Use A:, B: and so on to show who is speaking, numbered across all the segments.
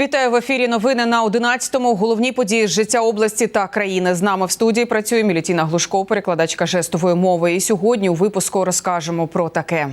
A: Вітаю в ефірі. Новини на 11-му. Головні події з життя області та країни. З нами в студії працює Мілітіна Глушко, перекладачка жестової мови. І сьогодні у випуску розкажемо про таке.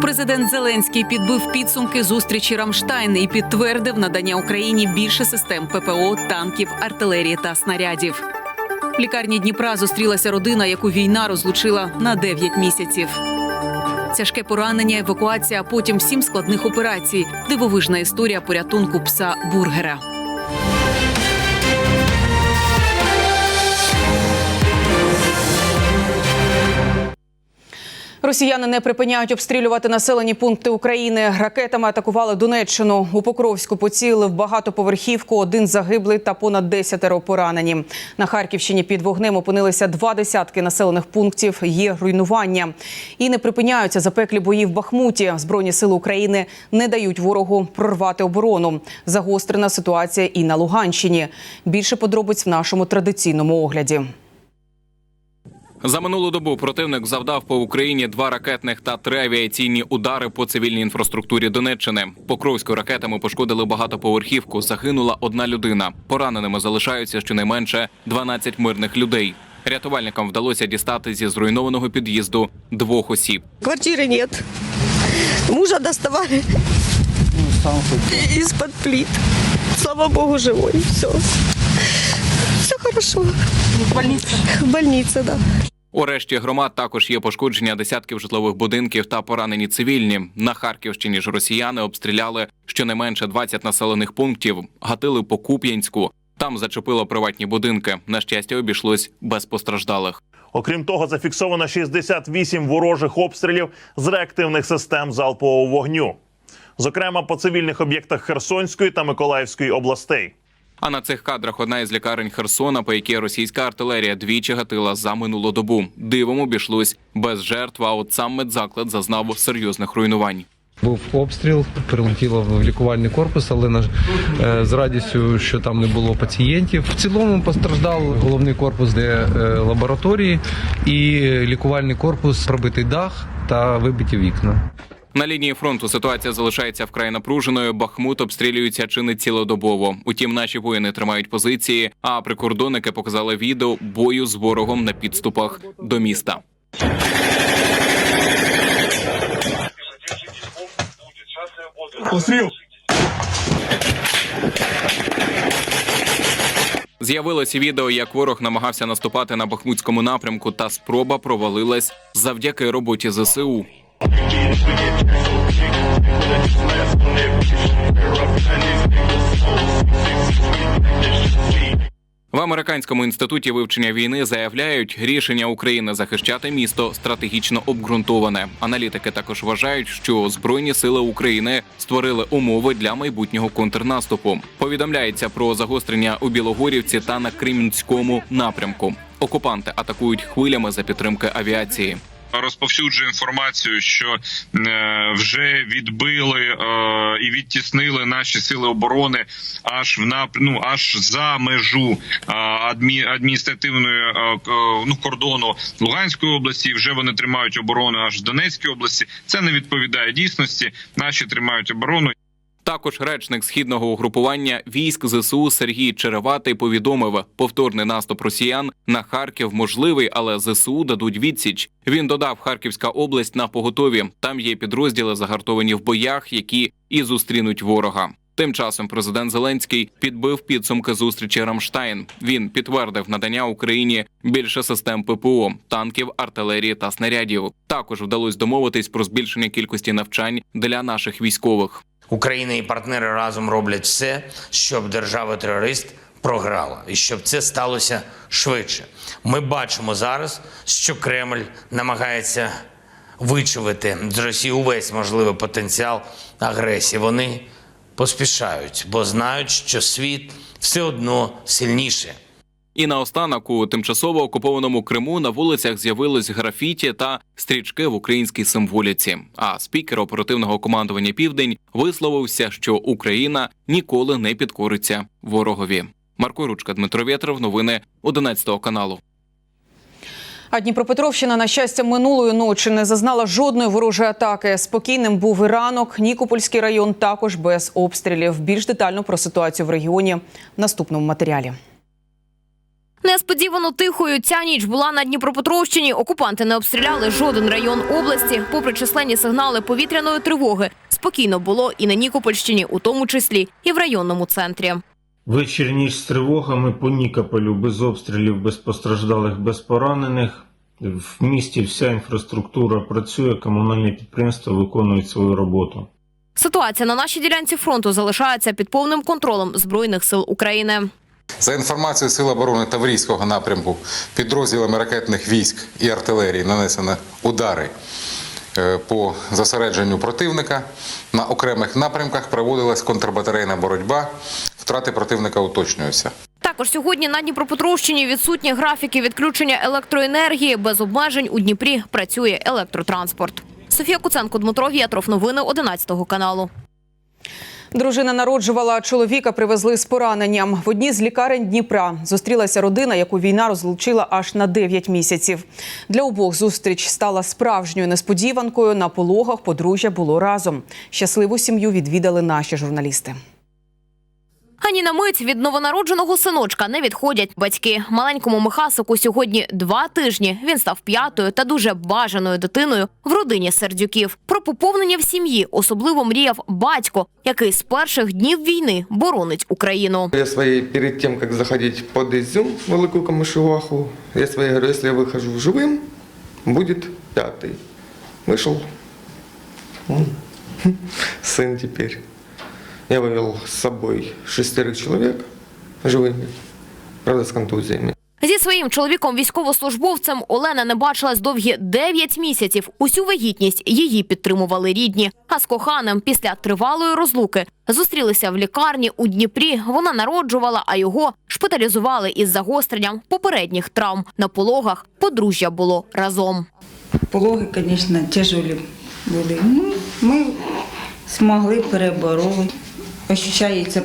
B: Президент Зеленський підбив підсумки зустрічі Рамштайн і підтвердив надання Україні більше систем ППО, танків, артилерії та снарядів. В лікарні Дніпра зустрілася родина, яку війна розлучила на 9 місяців. Тяжке поранення, евакуація, а потім сім складних операцій. Дивовижна історія порятунку пса бургера.
A: Росіяни не припиняють обстрілювати населені пункти України. Ракетами атакували Донеччину. У Покровську поцілили в багатоповерхівку. Один загиблий та понад десятеро поранені. На Харківщині під вогнем опинилися два десятки населених пунктів. Є руйнування. І не припиняються запеклі бої в Бахмуті. Збройні сили України не дають ворогу прорвати оборону. Загострена ситуація і на Луганщині. Більше подробиць в нашому традиційному огляді.
C: За минулу добу противник завдав по Україні два ракетних та три авіаційні удари по цивільній інфраструктурі Донеччини. Покровську ракетами пошкодили багатоповерхівку. Загинула одна людина. Пораненими залишаються щонайменше 12 мирних людей. Рятувальникам вдалося дістати зі зруйнованого під'їзду двох осіб.
D: Квартиры нет. Мужа доставали из-под плит. Слава богу, живой. Все. Хорошо. В больнице? В больнице, да.
C: У решті громад також є пошкодження десятків житлових будинків та поранені цивільні. На Харківщині ж росіяни обстріляли щонайменше 20 населених пунктів, гатили по Куп'янську. Там зачепило приватні будинки. На щастя, обійшлось без постраждалих.
E: Окрім того, зафіксовано 68 ворожих обстрілів з реактивних систем залпового вогню, зокрема по цивільних об'єктах Херсонської та Миколаївської областей.
C: А на цих кадрах одна із лікарень Херсона, по якій російська артилерія двічі гатила за минулу добу. Дивом обійшлось без жертв. А от сам медзаклад зазнав серйозних руйнувань.
F: Був обстріл, прилетіло в лікувальний корпус, але на е, з радістю, що там не було пацієнтів. В цілому постраждав головний корпус, де е, лабораторії, і лікувальний корпус, пробитий дах та вибиті вікна.
C: На лінії фронту ситуація залишається вкрай напруженою. Бахмут обстрілюється чи не цілодобово. Утім, наші воїни тримають позиції. А прикордонники показали відео бою з ворогом на підступах до міста.
E: Постріл!
C: З'явилося відео, як ворог намагався наступати на бахмутському напрямку, та спроба провалилась завдяки роботі ЗСУ. В американському інституті вивчення війни заявляють, рішення України захищати місто стратегічно обґрунтоване. Аналітики також вважають, що збройні сили України створили умови для майбутнього контрнаступу. Повідомляється про загострення у Білогорівці та на Кремінському напрямку. Окупанти атакують хвилями за підтримки авіації.
G: Розповсюджує інформацію, що е, вже відбили е, і відтіснили наші сили оборони аж в нап... ну, аж за межу е, адмі... адміністративної ну, кордону Луганської області. Вже вони тримають оборону аж в Донецькій області. Це не відповідає дійсності. Наші тримають оборону.
C: Також речник східного угрупування військ ЗСУ Сергій Череватий повідомив, повторний наступ росіян на Харків можливий, але ЗСУ дадуть відсіч. Він додав Харківська область на поготові. Там є підрозділи загартовані в боях, які і зустрінуть ворога. Тим часом президент Зеленський підбив підсумки зустрічі Рамштайн. Він підтвердив надання Україні більше систем ППО, танків, артилерії та снарядів. Також вдалося домовитись про збільшення кількості навчань для наших військових.
H: Україна і партнери разом роблять все, щоб держава-терорист програла, і щоб це сталося швидше. Ми бачимо зараз, що Кремль намагається вичавити з Росії увесь можливий потенціал агресії. Вони поспішають, бо знають, що світ все одно сильніше.
C: І наостанок у тимчасово окупованому Криму на вулицях з'явились графіті та стрічки в українській символіці. А спікер оперативного командування Південь висловився, що Україна ніколи не підкориться ворогові. Марко Ручка, Дмитро Вєтров, новини 11 каналу.
A: А Дніпропетровщина, на щастя, минулої ночі не зазнала жодної ворожої атаки. Спокійним був і ранок. Нікопольський район також без обстрілів. Більш детально про ситуацію в регіоні в наступному матеріалі.
I: Несподівано тихою ця ніч була на Дніпропетровщині. Окупанти не обстріляли жоден район області. Попри численні сигнали повітряної тривоги, спокійно було і на Нікопольщині, у тому числі і в районному центрі.
J: Вечір ніч з тривогами по Нікополю без обстрілів, без постраждалих, без поранених. В місті вся інфраструктура працює, комунальні підприємства виконують свою роботу.
I: Ситуація на нашій ділянці фронту залишається під повним контролем збройних сил України.
K: За інформацією Сил оборони Таврійського напрямку, підрозділами ракетних військ і артилерії нанесено удари е, по зосередженню противника. На окремих напрямках проводилась контрбатарейна боротьба. Втрати противника уточнюються.
I: Також сьогодні на Дніпропетровщині відсутні графіки відключення електроенергії. Без обмежень у Дніпрі працює електротранспорт. Софія Куценко, Дмитро Вєтров. Новини 11 каналу.
A: Дружина народжувала, чоловіка привезли з пораненням. В одній з лікарень Дніпра зустрілася родина, яку війна розлучила аж на 9 місяців. Для обох зустріч стала справжньою несподіванкою. На пологах подружжя було разом. Щасливу сім'ю відвідали наші журналісти.
I: Ані на мить від новонародженого синочка не відходять батьки. Маленькому Михасику сьогодні два тижні. Він став п'ятою та дуже бажаною дитиною в родині сердюків. Про поповнення в сім'ї особливо мріяв батько, який з перших днів війни боронить Україну.
L: Я своей, перед тем, как заходить под Изюм, в Велику Камышеваху, я своей говорю, если я выхожу живым, будет пятый. Вышел. М, Сын теперь. Я вывел с собой шестерых человек живыми, правда, с контузиями.
I: Зі своїм чоловіком військовослужбовцем Олена не бачилась довгі 9 місяців. Усю вагітність її підтримували рідні. А з коханим після тривалої розлуки зустрілися в лікарні у Дніпрі. Вона народжувала, а його шпиталізували із загостренням попередніх травм. На пологах подружжя було разом.
M: Пологи, звісно, тяжелі були. Ну, ми змогли перебороли. Ощущається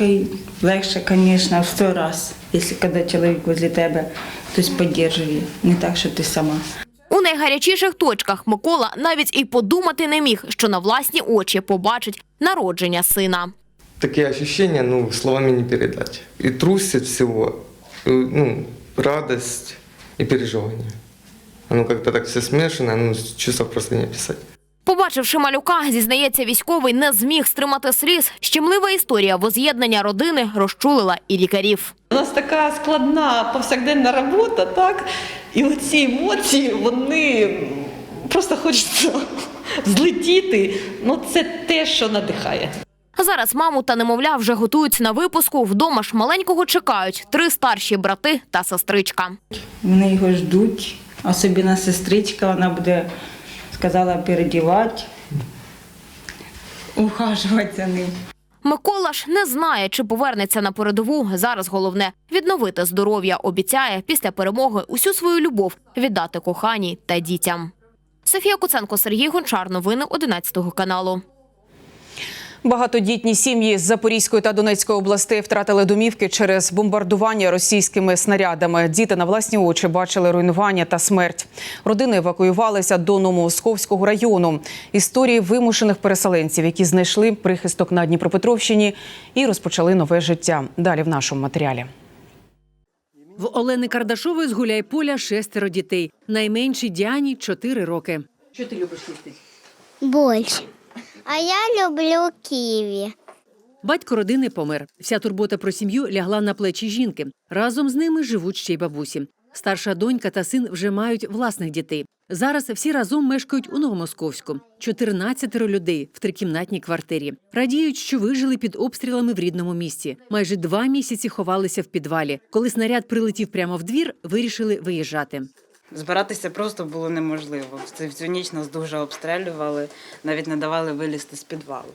M: і легше, звісно, в сто раз, якщо коли чоловік возле тебе хтось підтримує, не так, що ти сама.
I: У найгарячіших точках Микола навіть і подумати не міг, що на власні очі побачить народження сина.
L: Такие ощущения, ну, словами не передать. И трусит всего, э, ну, радость и переживание. Оно как-то так все смешано, ну, чувства просто не описать.
I: Побачивши малюка, зізнається військовий, не зміг стримати сліз. Щемлива історія воз'єднання родини розчулила і лікарів.
D: У нас така складна повсякденна робота, так? І оці емоції, вони просто хочеться злетіти. Ну, це те, що надихає.
I: Зараз маму та немовля вже готують на випуску. Вдома ж маленького чекають три старші брати та сестричка.
M: Вони його ждуть, особливо сестричка, вона буде, сказала, передівати, ухажувати за ним.
I: Микола ж не знає, чи повернеться на передову. Зараз головне відновити здоров'я. Обіцяє після перемоги усю свою любов віддати коханій та дітям. Софія Куценко, Сергій Гончар. Новини 11 каналу.
A: Багатодітні сім'ї з Запорізької та Донецької областей втратили домівки через бомбардування російськими снарядами. Діти на власні очі бачили руйнування та смерть. Родини евакуювалися до Новомосковського району. Історії вимушених переселенців, які знайшли прихисток на Дніпропетровщині і розпочали нове життя. Далі в нашому матеріалі.
B: В Олени Кардашової з Гуляйполя шестеро дітей. Найменшій Діані – чотири роки. Що ти любиш їсти?
N: Борщ. А я люблю ківі.
B: Батько родини помер. Вся турбота про сім'ю лягла на плечі жінки. Разом з ними живуть ще й бабусі. Старша донька та син вже мають власних дітей. Зараз всі разом мешкають у Новомосковську. 14 людей в трикімнатній квартирі. Радіють, що вижили під обстрілами в рідному місті. Майже два місяці ховалися в підвалі. Коли снаряд прилетів прямо в двір, вирішили виїжджати.
M: Збиратися просто було неможливо. В цю ніч нас дуже обстрілювали, навіть не давали вилізти з підвалу.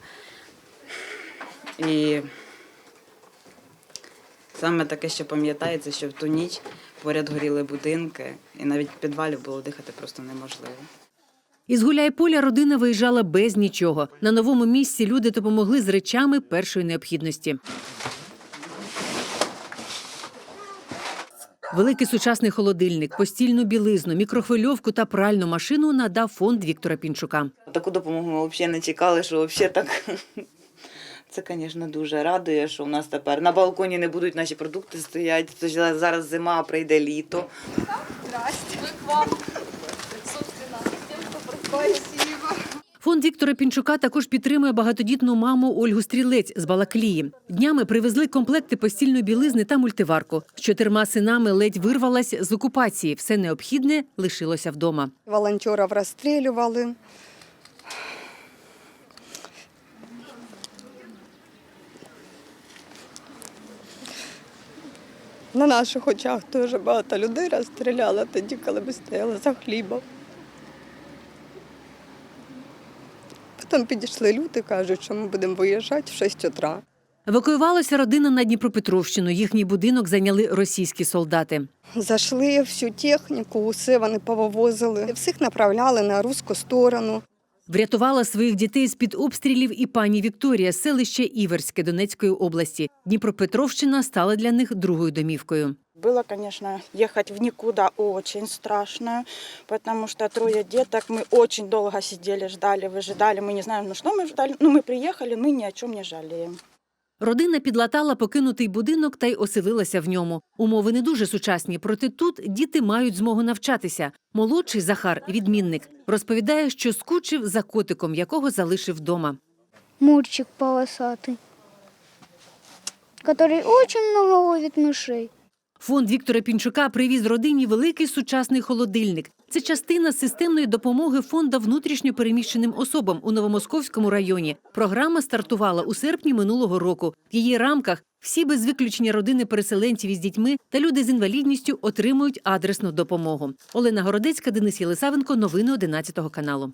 M: І саме таке, що пам'ятається, що в ту ніч поряд горіли будинки, і навіть в підвалі було дихати просто неможливо.
B: Із Гуляйполя родина виїжджала без нічого. На новому місці люди допомогли з речами першої необхідності. Великий сучасний холодильник, постільну білизну, мікрохвильовку та пральну машину надав фонд Віктора Пінчука.
M: Таку допомогу ми взагалі не чекали, що взагалі так. Це, звісно, дуже радує, що в нас тепер на балконі не будуть наші продукти стояти. Тож зараз зима, а прийде літо.
B: Фонд Віктора Пінчука також підтримує багатодітну маму Ольгу Стрілець з Балаклії. Днями привезли комплекти постільної білизни та мультиварку. З чотирма синами ледь вирвалась з окупації. Все необхідне лишилося вдома.
O: Волонтерів розстрілювали. На наших очах дуже багато людей розстріляли тоді, коли ми стояли за хлібом. Потім підійшли люди, кажуть, що ми будемо виїжджати в 6 утра.
B: Евакуювалася родина на Дніпропетровщину. Їхній будинок зайняли російські солдати.
O: Зайшли всю техніку, усе вони повивозили. Всіх направляли на руську сторону.
B: Врятувала своїх дітей з під обстрілів і пані Вікторія, селище Іверське Донецької області. Дніпропетровщина стала для них другою домівкою.
O: Было, конечно, ехать в никуда очень страшно, потому что трое деток, мы очень долго сидели, ждали, выжидали, мы не знаем, ну что мы ждали. Ну, мы приехали, мы ни о чем не жалеем.
B: Родина підлатала покинутий будинок та й оселилася в ньому. Умови не дуже сучасні, проте тут діти мають змогу навчатися. Молодший Захар, відмінник, розповідає, що скучив за котиком, якого залишив вдома.
N: Мурчик полосатый, который очень много ловит мышей.
B: Фонд Віктора Пінчука привіз родині великий сучасний холодильник. Це частина системної допомоги фонду внутрішньо переміщеним особам у Новомосковському районі. Програма стартувала у серпні минулого року. В її рамках всі без виключення родини переселенців із дітьми та люди з інвалідністю отримують адресну допомогу. Олена Городецька, Денис Єлисавенко. Новини 11 каналу.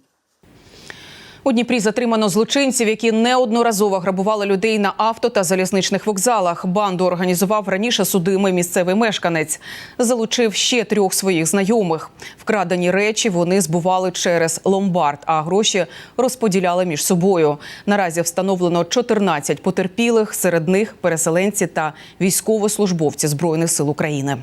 A: У Дніпрі затримано злочинців, які неодноразово грабували людей на авто та залізничних вокзалах. Банду організував раніше судимий місцевий мешканець. Залучив ще трьох своїх знайомих. Вкрадені речі вони збували через ломбард, а гроші розподіляли між собою. Наразі встановлено 14 потерпілих, серед них переселенці та військовослужбовці збройних сил України.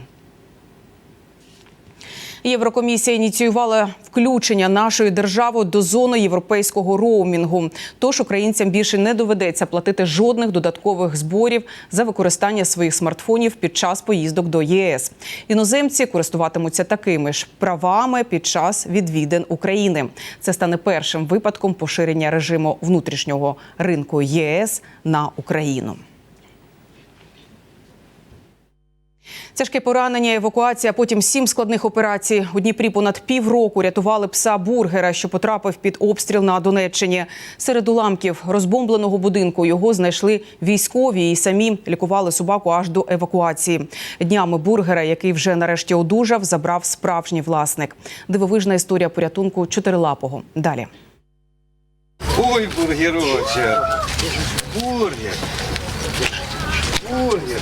A: Єврокомісія ініціювала включення нашої держави до зони європейського роумінгу. Тож українцям більше не доведеться платити жодних додаткових зборів за використання своїх смартфонів під час поїздок до ЄС. Іноземці користуватимуться такими ж правами під час відвідин України. Це стане першим випадком поширення режиму внутрішнього ринку ЄС на Україну. Тяжке поранення, евакуація, потім сім складних операцій. У Дніпрі понад півроку рятували пса бургера, що потрапив під обстріл на Донеччині. Серед уламків розбомбленого будинку його знайшли військові і самі лікували собаку аж до евакуації. Днями бургера, який вже нарешті одужав, забрав справжній власник. Дивовижна історія порятунку чотирилапого. Далі.
P: Ой, бургероче. Бургер. Бургер.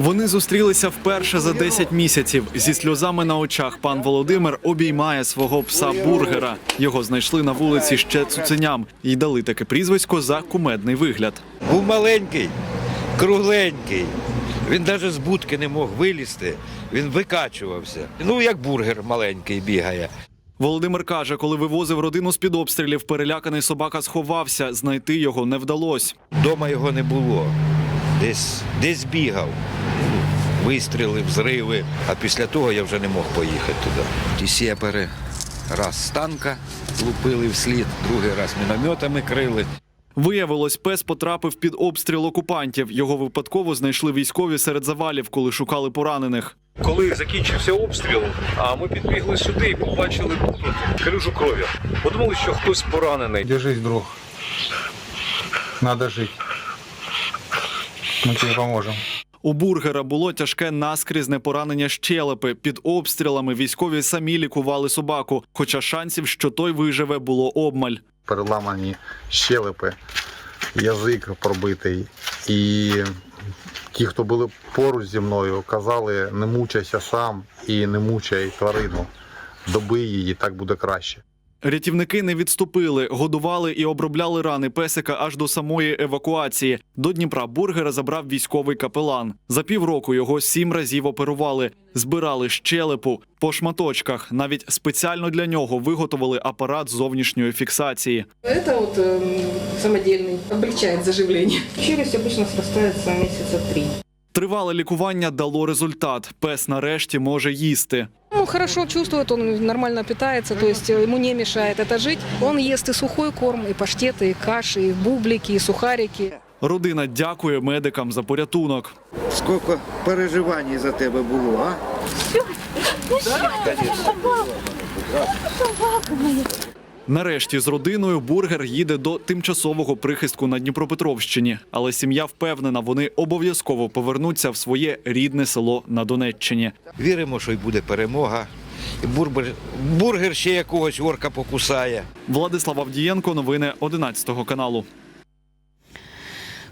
Q: Вони зустрілися вперше за 10 місяців. Зі сльозами на очах пан Володимир обіймає свого пса бургера. Його знайшли на вулиці ще цуценям і дали таке прізвисько за кумедний вигляд.
P: Був маленький, кругленький. Він навіть з будки не мог вилізти. Він викачувався. Ну, як бургер маленький бігає.
Q: Володимир каже, коли вивозив родину з під обстрілів, переляканий собака сховався. Знайти його не вдалося.
P: Дома його не було. Десь, десь бігав. Вистріли, взриви. А після того я вже не мог поїхати туди. Ті сєпери раз з танка лупили вслід, другий раз мінометами крили.
Q: Виявилось, пес потрапив під обстріл окупантів. Його випадково знайшли військові серед завалів, коли шукали поранених.
R: Коли закінчився обстріл, а ми підбігли сюди і побачили тут крижу крові. Подумали, що хтось поранений.
F: Держись, друг. Надо жити. Ми тобі поможемо.
Q: У бургера було тяжке наскрізне поранення щелепи. Під обстрілами військові самі лікували собаку, хоча шансів, що той виживе, було обмаль.
F: Переламані щелепи, язик пробитий. І ті, хто були поруч зі мною, казали, не мучайся сам і не мучай тварину. Доби її, так буде краще.
Q: Рятівники не відступили, годували і обробляли рани песика аж до самої евакуації. До Дніпра бургера забрав військовий капелан. За півроку його сім разів оперували, збирали щелепу по шматочках. Навіть спеціально для нього виготовили апарат зовнішньої фіксації.
S: Это вот эм, самодельный, облегчает заживление. Челюсть обычно срастается месяца три.
Q: Тривале лікування дало результат. Пес нарешті може їсти.
S: Он хорошо чувствует, он нормально питается, то есть ему не мешает это жить. Он ест и сухой корм, и паштеты, и каши, и бублики, и сухарики.
Q: Родина дякує медикам за порятунок.
P: Скільки переживань за тебе було, а?
Q: Нарешті з родиною бургер їде до тимчасового прихистку на Дніпропетровщині, але сім'я впевнена, вони обов'язково повернуться в своє рідне село на Донеччині.
P: Віримо, що й буде перемога. І бургер, бургер ще якогось орка покусає.
Q: Владислав Авдієнко, новини 11 каналу.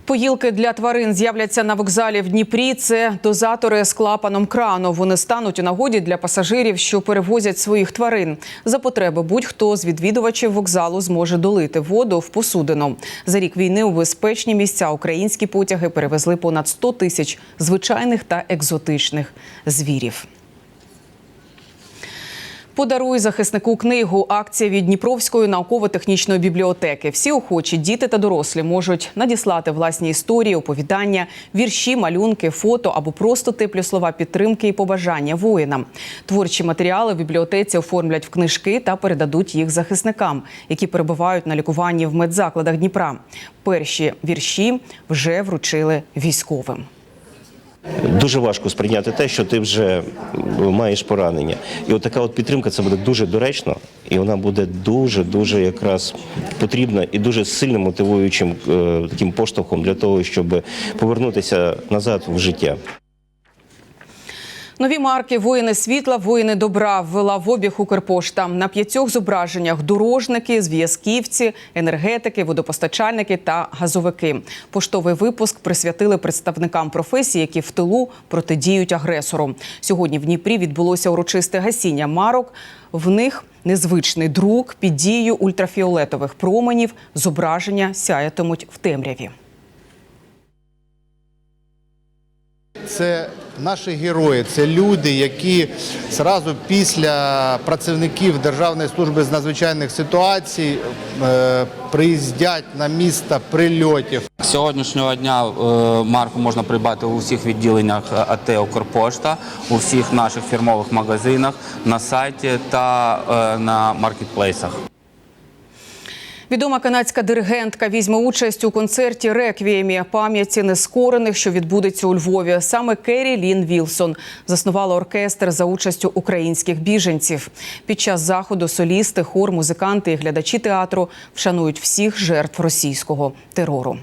A: Поїлки для тварин з'являться на вокзалі в Дніпрі. Це дозатори з клапаном крану. Вони стануть у нагоді для пасажирів, що перевозять своїх тварин. За потреби будь-хто з відвідувачів вокзалу зможе долити воду в посудину. За рік війни у безпечні місця українські потяги перевезли понад 100 тисяч звичайних та екзотичних звірів. Подаруй захиснику книгу. Акція від Дніпровської науково-технічної бібліотеки. Всі охочі діти та дорослі можуть надіслати власні історії, оповідання, вірші, малюнки, фото або просто теплі слова підтримки і побажання воїнам. Творчі матеріали в бібліотеці оформлять в книжки та передадуть їх захисникам, які перебувають на лікуванні в медзакладах Дніпра. Перші вірші вже вручили військовим.
T: Дуже важко сприйняти те, що ти вже маєш поранення. І от така от підтримка це буде дуже доречно, і вона буде дуже дуже якраз потрібна і дуже сильно мотивуючим е, таким поштовхом для того, щоб повернутися назад в життя.
A: Нові марки Воїни світла, воїни добра ввела в обіг Укрпошта. На п'ятьох зображеннях дорожники, зв'язківці, енергетики, водопостачальники та газовики. Поштовий випуск присвятили представникам професії, які в тилу протидіють агресору. Сьогодні в Дніпрі відбулося урочисте гасіння марок. В них незвичний друк під дією ультрафіолетових променів. Зображення сяятимуть в темряві.
U: Це наші герої, це люди, які зразу після працівників Державної служби з надзвичайних ситуацій е, приїздять на місто прильотів.
V: Сьогоднішнього дня е, марку можна придбати у всіх відділеннях АТ «Укрпошта», у всіх наших фірмових магазинах, на сайті та е, на маркетплейсах.
A: Відома канадська диригентка візьме участь у концерті реквіємі пам'яті нескорених, що відбудеться у Львові. Саме Керрі Лін Вілсон заснувала оркестр за участю українських біженців. Під час заходу солісти, хор, музиканти і глядачі театру вшанують всіх жертв російського терору.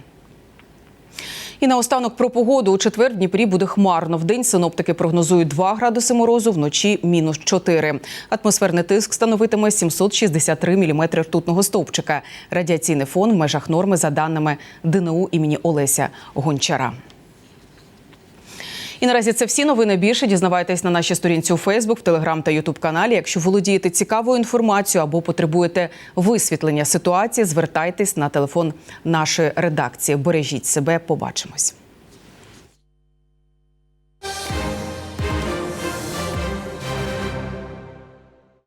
A: І наостанок про погоду. У четвер Дніпрі буде хмарно. Вдень синоптики прогнозують 2 градуси морозу, вночі мінус 4. Атмосферний тиск становитиме 763 міліметри ртутного стовпчика. Радіаційний фон в межах норми за даними ДНУ імені Олеся Гончара. І наразі це всі новини. Більше дізнавайтесь на нашій сторінці у Фейсбук, Телеграм та Ютуб каналі. Якщо володієте цікавою інформацією або потребуєте висвітлення ситуації, звертайтесь на телефон нашої редакції. Бережіть себе, побачимось.